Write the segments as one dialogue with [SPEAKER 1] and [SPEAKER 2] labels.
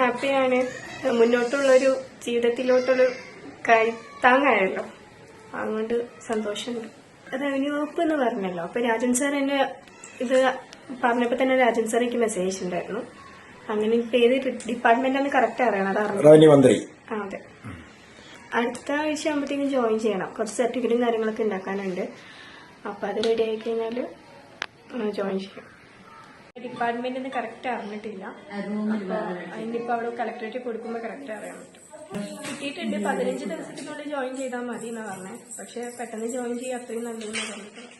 [SPEAKER 1] ഹാപ്പിയാണ്. മുന്നോട്ടുള്ളൊരു ജീവിതത്തിലോട്ടുള്ള കൈത്താങ്ങായല്ലോ അതുകൊണ്ട് സന്തോഷമുണ്ട്. റവന്യൂ വകുപ്പ് എന്ന് പറഞ്ഞല്ലോ. അപ്പൊ രാജൻ സാർ എന്നെ ഇത് പറഞ്ഞപ്പോ തന്നെ രാജൻ സാർ എനിക്ക് മെസ്സേജ് ഉണ്ടായിരുന്നു അങ്ങനെ ഇപ്പൊ ഏത് ഡിപ്പാർട്ട്മെന്റ് ആണ് കറക്റ്റ് അറിയണം. അത്
[SPEAKER 2] റവന്യൂ മന്ത്രി.
[SPEAKER 1] ആ, അതെ. അടുത്ത ആഴ്ച ആകുമ്പോഴത്തേക്കും ജോയിൻ ചെയ്യണം. കുറച്ച് സർട്ടിഫിക്കറ്റും കാര്യങ്ങളൊക്കെ ഉണ്ടാക്കാനുണ്ട് അപ്പൊ അത് റെഡി ആയി കഴിഞ്ഞാൽ ജോയിൻ ചെയ്യാം ഡിപ്പാർട്ട്മെന്റ് കറക്റ്റ് അറിഞ്ഞിട്ടില്ല. അപ്പൊ അതിനിപ്പോ അവിടെ കളക്ടറേറ്റ് കൊടുക്കുമ്പോൾ കറക്റ്റ് അറിയാൻ പറ്റും. കിട്ടിയിട്ടുണ്ട്. പതിനഞ്ച് ദിവസത്തിനുള്ളിൽ ജോയിൻ ചെയ്താൽ മതി എന്നാ പറഞ്ഞത് പക്ഷെ പെട്ടെന്ന് ജോയിൻ ചെയ്യാത്രയും നല്ലതെന്ന് പറഞ്ഞിട്ട്.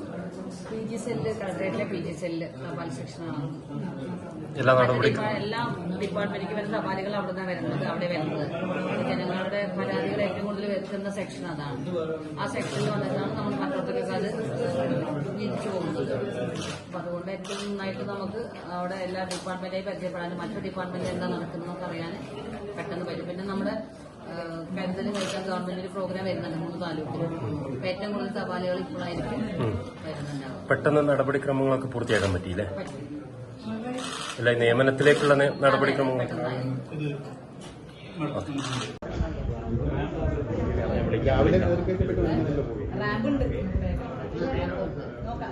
[SPEAKER 3] പി ജി സെല്ല് കളക്ടറേറ്റിലെ പി ജി സെല്ല് തപാൽ സെക്ഷനാണ്
[SPEAKER 4] എല്ലാ
[SPEAKER 3] എല്ലാ ഡിപ്പാർട്ട്മെന്റിലേക്ക് വരുന്ന തപാലുകൾ അവിടെ നിന്നാണ് വരുന്നത് അവിടെ വരുന്നത്. ജനങ്ങളുടെ പരാതികൾ ഏറ്റവും കൂടുതൽ വരുത്തുന്ന സെക്ഷൻ അതാണ്. ആ സെക്ഷനിൽ വന്നിട്ടാണ് നമ്മൾ മറ്റൊക്കെ അത് തിരിച്ചു പോകുന്നത്. അപ്പൊ അതുകൊണ്ട് ഏറ്റവും നന്നായിട്ട് നമുക്ക് അവിടെ എല്ലാ ഡിപ്പാർട്ട്മെന്റായി പരിചയപ്പെടാനും മറ്റു ഡിപ്പാർട്ട്മെന്റ് എന്താ നടക്കുന്നതെന്നൊക്കെ അറിയാൻ പെട്ടെന്ന് പറ്റും. നമ്മുടെ കരുതൽ കഴിക്കാൻ ഗവൺമെന്റ് ഒരു പ്രോഗ്രാം വരുന്നുണ്ട് മൂന്ന് താലൂക്കിൽ അപ്പൊ ഏറ്റവും കൂടുതൽ തപാലുകൾ ഇപ്പോഴായിരിക്കും വരുന്നുണ്ടാവും
[SPEAKER 4] പെട്ടെന്ന് നടപടിക്രമങ്ങളൊക്കെ പൂർത്തിയാക്കാൻ പറ്റിയില്ലേ? അല്ല നിയമനത്തിലേക്കുള്ള നടപടിക്രമങ്ങൾ?
[SPEAKER 2] രാവിലെ
[SPEAKER 3] റാമ്പുണ്ട്. നോക്കാം.